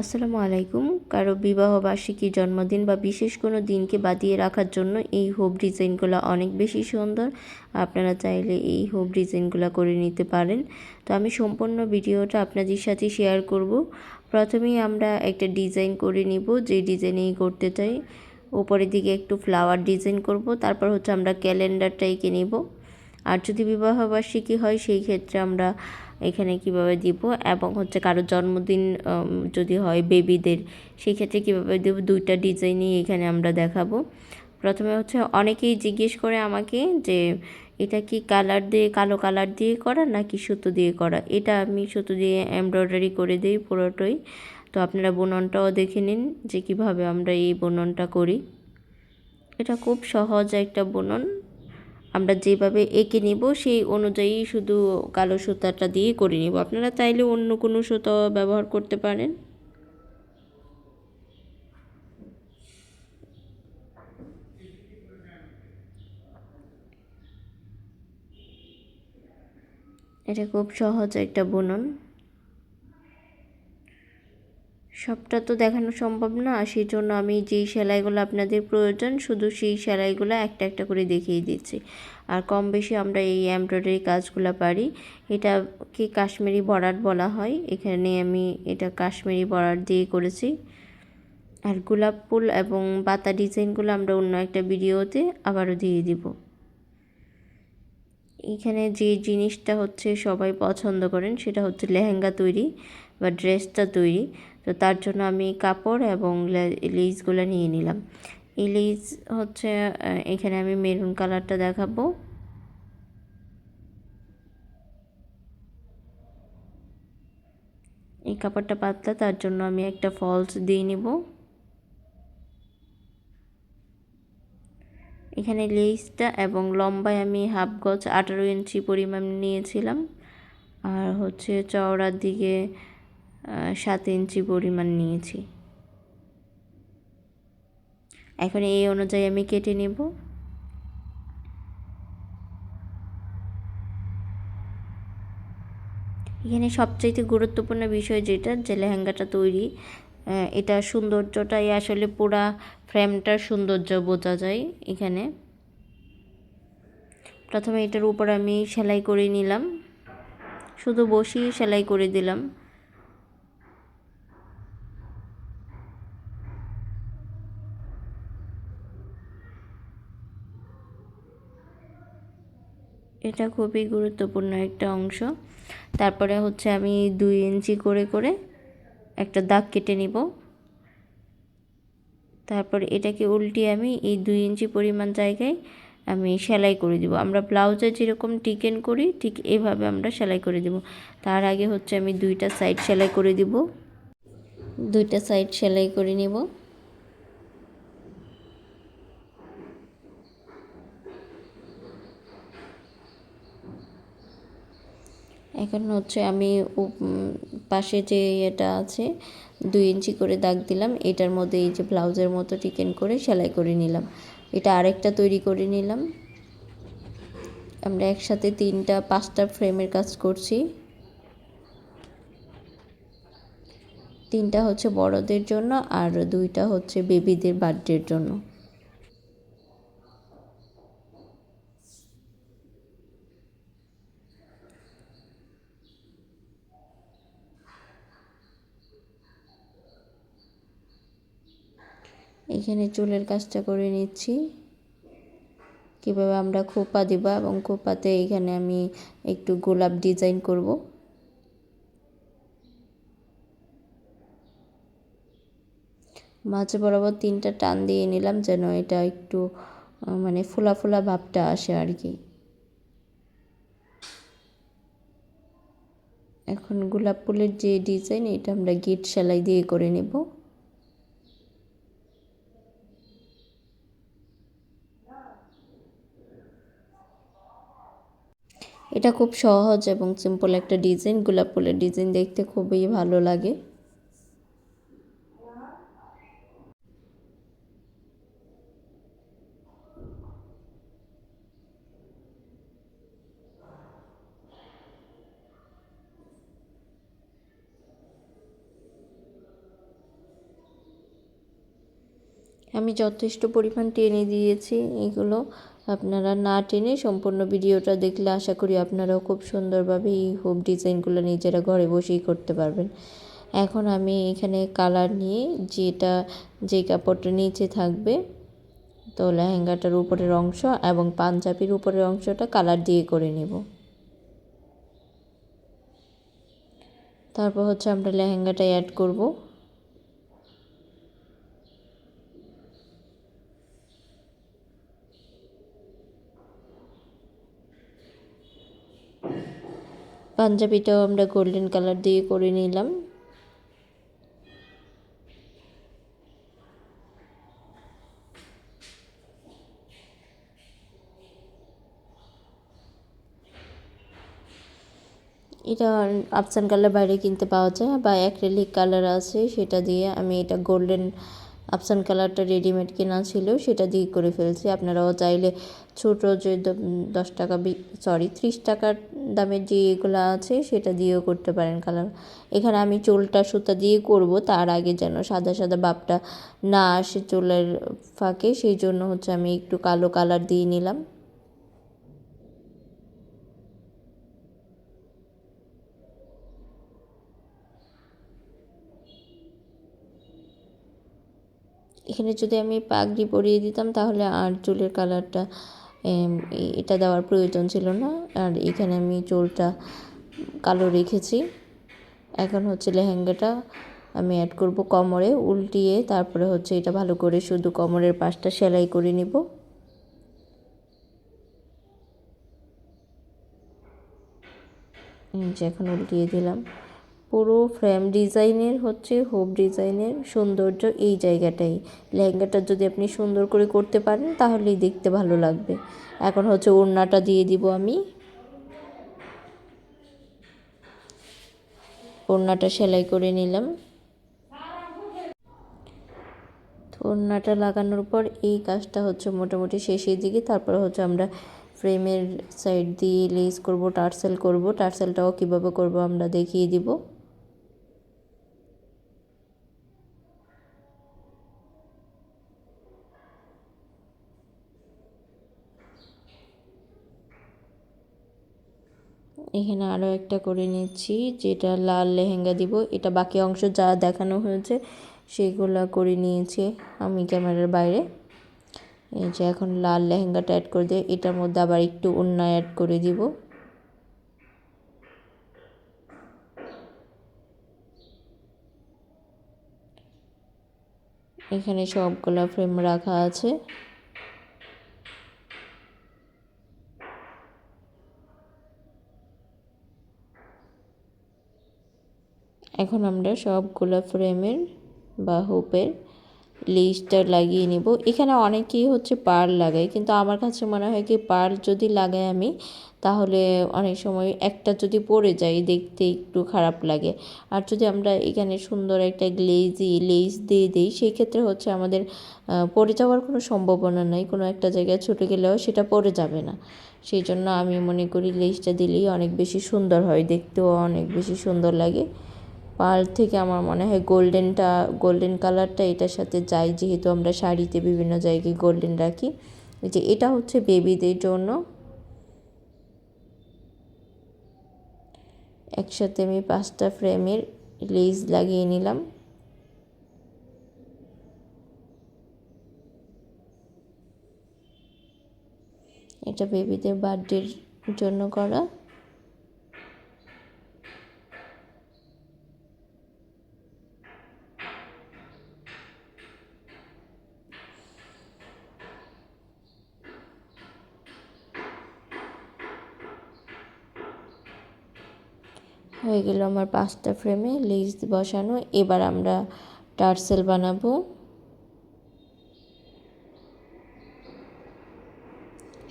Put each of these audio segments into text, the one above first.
আসসালামু আলাইকুম। কারও বিবাহ বার্ষিকী জন্মদিন বা বিশেষ কোনো দিনকে বাদিয়ে রাখার জন্য এই হোপ ডিজাইনগুলো অনেক বেশি সুন্দর। আপনারা চাইলে এই হোপ ডিজাইনগুলো করে নিতে পারেন। তো আমি সম্পূর্ণ ভিডিওটা আপনাদের সাথে শেয়ার করব। প্রথমেই আমরা একটা ডিজাইন করে নিব, যে ডিজাইনেই করতে চাই। উপরের দিকে একটু ফ্লাওয়ার ডিজাইন করব, তারপর হচ্ছে আমরা ক্যালেন্ডারটা এঁকে নিব। আর যদি বিবাহবার্ষিকী হয়, সেই ক্ষেত্রে আমরা এখানে কীভাবে দিব এবং হচ্ছে কারও জন্মদিন যদি হয় বেবিদের সেই ক্ষেত্রে কীভাবে দেবো? দুইটা ডিজাইনই এখানে আমরা দেখাবো। প্রথমে হচ্ছে অনেকেই জিজ্ঞেস করে আমাকে যে এটা কি কালার দিয়ে, কালো কালার দিয়ে করা নাকি সুতো দিয়ে করা? এটা আমি সুতো দিয়ে এমব্রয়ডারি করে দিই পুরোটাই। তো আপনারা বুননটাও দেখে নিন যে কীভাবে আমরা এই বুননটা করি। এটা খুব সহজ একটা বুনন। আমরা যেভাবে এঁকে নিব, সেই অনুযায়ী শুধু কালো সুতাটা দিয়ে করে নিব। আপনারা চাইলে অন্য কোনো সুতা ব্যবহার করতে পারেন। এটা খুব সহজ একটা বুনন। সবটা তো দেখানো সম্ভব না সেই জন্য আমি যেই সেলাইগুলো আপনাদের প্রয়োজন, শুধু সেই সেলাইগুলো একটা একটা করে দেখিয়ে দিচ্ছি। আর কম বেশি আমরা এই এমব্রয়ডারি কাজগুলো পারি। এটাকে কাশ্মীরি বর্ডার বলা হয়। এখানে আমি এটা কাশ্মীরি বর্ডার দিয়ে করেছি। আর গোলাপ ফুল এবং পাতা ডিজাইনগুলো আমরা অন্য একটা ভিডিওতে আবারও দিয়ে দিব। এখানে যে জিনিসটা হচ্ছে সবাই পছন্দ করেন, সেটা হচ্ছে লেহেঙ্গা তৈরি বা ড্রেসটা তৈরি। তো তার জন্য আমি কাপড় এবং লেইসগুলো নিয়ে নিলাম। এই লেইস হচ্ছে এখানে আমি মেরুন কালারটা দেখাবো। এই কাপড়টা পাতলা তার জন্য আমি একটা ফলস দিয়ে নিব। এখানে লেসটা এবং লম্বায় আমি হাফ গজ আঠারো ইঞ্চি পরিমাণ নিয়েছিলাম। আর হচ্ছে চওড়ার দিকে সাত ইঞ্চি পরিমাণ নিয়েছি। এখন এই অনুযায়ী আমি কেটে নেব। এখানে সবচাইতে গুরুত্বপূর্ণ বিষয় যেটা, যে লেহেঙ্গাটা তৈরি এটা সৌন্দর্যটাই আসলে পুরা ফ্রেমটার সৌন্দর্য বোঝা যায় এখানে। প্রথমে এটার উপর আমি সেলাই করে নিলাম। শুধু বসিয়ে সেলাই করে দিলাম। এটা খুবই গুরুত্বপূর্ণ একটা অংশ। তারপরে হচ্ছে আমি দুই ইঞ্চি করে করে একটা দাগ কেটে নিব। তারপর এটাকে উল্টিয়ে আমি এই দুই ইঞ্চি পরিমাণ জায়গায় আমি সেলাই করে দিব। আমরা ব্লাউজে যেরকম টিকেন করি, ঠিক এভাবে আমরা সেলাই করে দিব। তার আগে হচ্ছে আমি দুইটা সাইড সেলাই করে দিব। দুইটা সাইড সেলাই করে নিব। এখন হচ্ছে আমি পাশে যে এটা আছে, দুই ইঞ্চি করে দাগ দিলাম, এটার মধ্যে এই যে ব্লাউজের মতো টিকেন করে সেলাই করে নিলাম। এটা আরেকটা তৈরি করে নিলাম। আমরা একসাথে তিনটা, পাঁচটা ফ্রেমের কাজ করছি। তিনটা হচ্ছে বড়দের জন্য আর দুইটা হচ্ছে বেবিদের বার্থডের জন্য। এখানে চুলের কাজটা করে নিচ্ছি। কীভাবে আমরা খোপা দিব এবং খোপাতে এখানে আমি একটু গোলাপ ডিজাইন করব। মাঝে বরাবর তিনটা টান দিয়ে নিলাম যেন এটা একটু মানে ফোলা ফোলা ভাবটা আসে আর কি। এখন গোলাপ ফুলের যে ডিজাইন, এটা আমরা গিট সেলাই দিয়ে করে নেব। এটা খুব সহজ এবং সিম্পল একটা ডিজাইন গোলাপ ফুলের ডিজাইন দেখতে খুবই ভালো লাগে। আমি যথেষ্ট পরিমাণ টেনে দিয়েছি এগুলো। আপনারা না টেনে সম্পূর্ণ ভিডিওটা দেখলে আশা করি আপনারাও খুব সুন্দরভাবে এই হোপ ডিজাইনগুলো নিজেরা ঘরে বসেই করতে পারবেন। এখন আমি এখানে কালার নিয়ে যেটা, যে কাপড়টা নিচে থাকবে, তো লেহেঙ্গাটার উপরের অংশ এবং পাঞ্জাবির উপরের অংশটা কালার দিয়ে করে নেব। তারপর হচ্ছে আমরা লেহেঙ্গাটা অ্যাড করব। পাঞ্জাবিটাও আমরা গোল্ডেন কালার দিয়ে করে নিলাম। এটা আফসান কালার বাইরে কিনতে পাওয়া যায়, বা অ্যাক্রেলিক কালার আছে, সেটা দিয়ে আমি এটা গোল্ডেন আফসান কালারটা রেডিমেড কেনা ছিল, সেটা দিয়ে করে ফেলছি। আপনারাও চাইলে ছোটো যে দশ টাকা সরি ত্রিশ টাকার দামের যে এগুলো আছে, সেটা দিয়েও করতে পারেন কালার। এখানে আমি চুলটা সুতা দিয়ে করব, তার আগে যেন সাদা সাদা বাপটা না আসে চুলের ফাঁকে, সেই জন্য হচ্ছে আমি একটু কালো কালার দিয়ে নিলাম। এখানে যদি আমি পাগড়ি পরিয়ে দিতাম, তাহলে আর চুলের কালারটা এটা দেওয়ার প্রয়োজন ছিল না। আর এখানে আমি চুলটা কালো রেখেছি। এখন হচ্ছে লেহেঙ্গাটা আমি অ্যাড করব কোমরে, উল্টিয়ে তারপরে হচ্ছে এটা ভালো করে শুধু কোমরের পাশটা সেলাই করে নিব। এখন উল্টিয়ে দিলাম। পুরো ফ্রেম ডিজাইনের হচ্ছে হোপ ডিজাইনের সৌন্দর্য এই জায়গাটাই। লেহেঙ্গাটা যদি আপনি সুন্দর করে করতে পারেন, তাহলেই দেখতে ভালো লাগবে। এখন হচ্ছে ওড়নাটা দিয়ে দিব আমি। ওড়নাটা সেলাই করে নিলাম। ওড়নাটা লাগানোর পর এই কাজটা হচ্ছে মোটামুটি শেষের দিকে তারপর হচ্ছে আমরা ফ্রেমের সাইড দিয়ে লেস করব, টার্সেল করব। টার্সেলটাও কীভাবে করব আমরা দেখিয়ে দিব। এখানে আরও একটা করে নিচ্ছি, যেটা লাল লেহেঙ্গা দিব। এটা বাকি অংশ যা দেখানো হয়েছে, সেগুলো করে নিয়েছি আমি ক্যামেরার বাইরে। এই যে এখন লাল লেহেঙ্গাটা অ্যাড করে দিয়ে এটার মধ্যে আবার একটু অন্য অ্যাড করে দিব। এখানে সবগুলো ফ্রেম রাখা আছে। এখন আমরা সব গোলাপ ফ্রেমের বা হুপের লিস্টটা লাগিয়ে নিব। এখানে অনেকেই হচ্ছে পার লাগায়, কিন্তু আমার কাছে মনে হয় কি পার যদি লাগাই আমি, তাহলে অনেক সময় একটা যদি পড়ে যায়, দেখতে একটু খারাপ লাগে। আর যদি আমরা এখানে সুন্দর একটা গ্লেজি লেস দিয়ে দিই, সেই ক্ষেত্রে হচ্ছে আমাদের পড়ে যাওয়ার কোনো সম্ভাবনা নাই। কোনো একটা জায়গায় ছুটে গেলেও সেটা পড়ে যাবে না। সেই জন্য আমি মনে করি লেসটা দিলেই অনেক বেশি সুন্দর হয়, দেখতেও অনেক বেশি সুন্দর লাগে। পার্ল থেকে আমার মনে হয় গোল্ডেনটা, গোল্ডেন কালারটা এটার সাথে যায় যেহেতু আমরা শাড়িতে বিভিন্ন জায়গায় গোল্ডেন রাখি। যে এটা হচ্ছে বেবিদের জন্য। একসাথে আমি পাঁচটা ফ্রেমের লেস লাগিয়ে নিলাম। এটা বেবিদের বার্থডের জন্য করা। হয়ে গেল আমার পাঁচটা ফ্রেমে লেস বসানো। এবার আমরা টার্সেল বানাবো।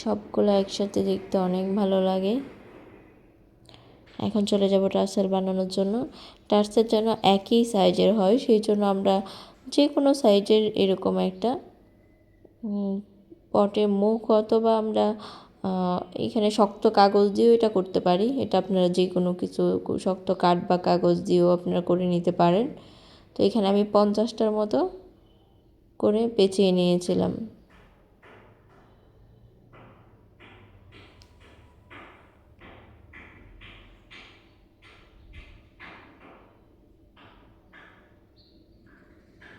সবগুলো একসাথে দেখতে অনেক ভালো লাগে। এখন চলে যাব টার্সেল বানানোর জন্য। টার্সেল যেন একই সাইজের হয়, সেই জন্য আমরা যে কোনো সাইজের এরকম একটা পটে মুখ অথবা আমরা এখানে শক্ত কাগজ দিয়েও এটা করতে পারি। এটা আপনারা যে কোনো কিছু শক্ত কাঠ বা কাগজ দিয়েও আপনারা করে নিতে পারেন। তো এখানে আমি পঞ্চাশটার মতো করে পেঁচিয়ে নিয়েছিলাম।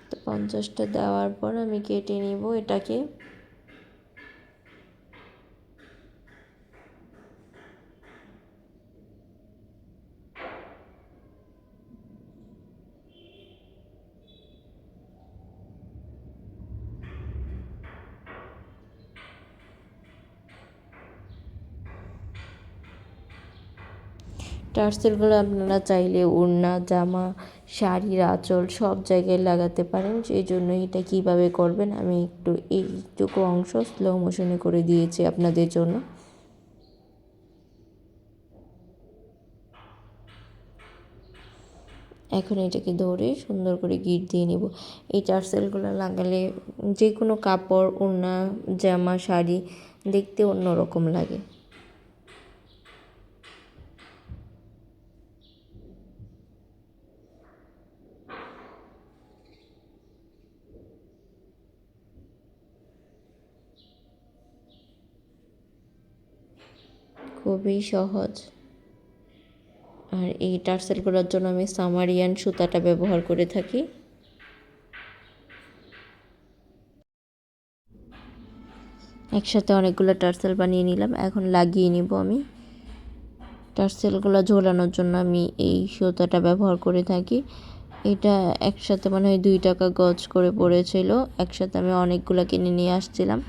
তো পঞ্চাশটা দেওয়ার পর আমি কেটে নিব এটাকে। টার্সেলগুলো আপনারা চাইলে ওড়না, জামা, শাড়ির আঁচল সব জায়গায় লাগাতে পারেন। সেই জন্য এটা কীভাবে করবেন আমি একটু, এইটুকু অংশ স্লো মোশনে করে দিয়েছি আপনাদের জন্য। এখন এটাকে ধরে সুন্দর করে গিট দিয়ে নেব। এই টার্সেলগুলো লাগালে যে কোনো কাপড়, ওড়না, জামা, শাড়ি দেখতে অন্যরকম লাগে। খুবই সহজ। আর এই টার্সেলগুলোর জন্য আমি সামারিয়ান সুতাটা ব্যবহার করে থাকি। একসাথে অনেকগুলো টার্সেল বানিয়ে নিলাম। এখন লাগিয়ে নিব আমি। টার্সেলগুলো ঝোলানোর জন্য আমি এই সুতাটা ব্যবহার করে থাকি। এটা একসাথে মনে হয় দুই টাকা গজ করে পড়েছিল। একসাথে আমি অনেকগুলো কিনে নিয়ে আসছিলাম।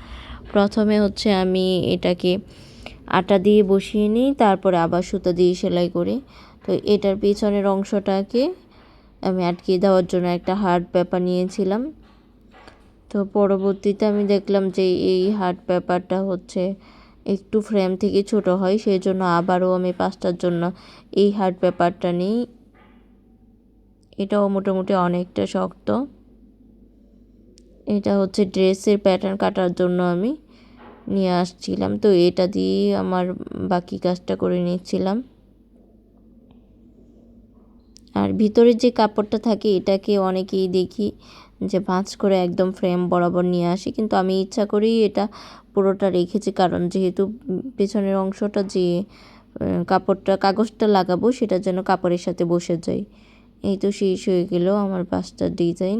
প্রথমে হচ্ছে আমি এটাকে আটা দিয়ে বসিয়ে নিই, তারপরে আবার সুতো দিয়ে সেলাই করি। তো এটার পিছনের অংশটাকে আমি আটকিয়ে দেওয়ার জন্য একটা হার্ড পেপার নিয়েছিলাম। তো পরবর্তীতে আমি দেখলাম যে এই হার্ড পেপারটা হচ্ছে একটু ফ্রেম থেকে ছোট হয় সেই জন্য আবারও আমি পাঁচটার জন্য এই হার্ড পেপারটা নিই। এটাও মোটামুটি অনেকটা শক্ত। এটা হচ্ছে ড্রেসের প্যাটার্ন কাটার জন্য আমি নিয়ে আসছিলাম। তো এটা দিয়ে আমার বাকি কাজটা করে নিচ্ছিলাম। আর ভিতরে যে কাপড়টা থাকে, এটাকে অনেকেই দেখি যে ভাঁজ করে একদম ফ্রেম বরাবর নিয়ে আসি। কিন্তু আমি ইচ্ছা করেই এটা পুরোটা রেখেছি। কারণ যেহেতু পেছনের অংশটা যে কাপড়টা, কাগজটা লাগাবো, সেটা যেন কাপড়ের সাথে বসে যায়। এই তো শেষ হয়ে গেল আমার পাঁচটা ডিজাইন